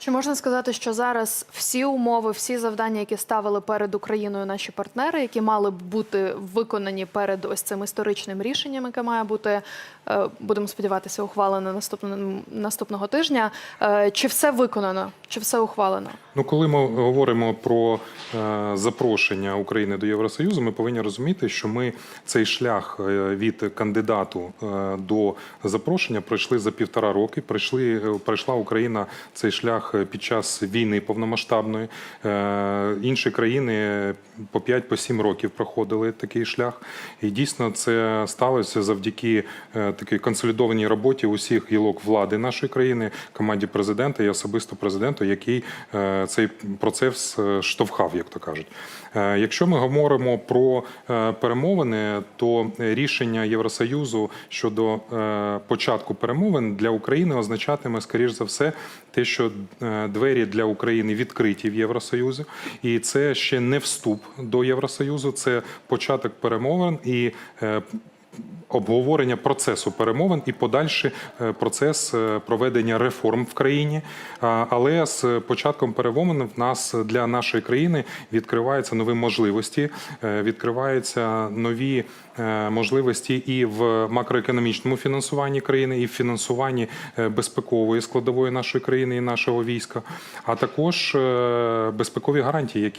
Чи можна сказати, що зараз всі умови, всі завдання, які ставили перед Україною наші партнери, які мали б бути виконані перед ось цим історичним рішенням, яке має бути, е, будемо сподіватися, ухвалене наступного наступного тижня? е, Чи все виконано, чи все ухвалено? Ну, коли ми говоримо про е, запрошення України до Євросоюзу, ми повинні розуміти, що ми цей шлях е, від кандидату е, до запрошення пройшли за півтора роки. Пройшли, е, пройшла Україна цей шлях під час війни повномасштабної. Е, інші країни по 5-7 років проходили такий шлях. І дійсно це сталося завдяки е, такій консолідованій роботі усіх гілок влади нашої країни, команді президента і особисто президенту, який е, цей процес е, штовхав, як то кажуть. Е, Якщо ми говоримо про перемовини, то рішення Євросоюзу щодо початку перемовин для України означатиме, скоріш за все, те, що двері для України відкриті в Євросоюзі, і це ще не вступ до Євросоюзу, це початок перемовин і. Обговорення процесу перемовин і подальший е, процес е, проведення реформ в країні. Але з початком перемовин в нас для нашої країни відкриваються нові можливості, е, відкриваються нові можливості і в макроекономічному фінансуванні країни, і в фінансуванні безпекової складової нашої країни і нашого війська, а також безпекові гарантії, які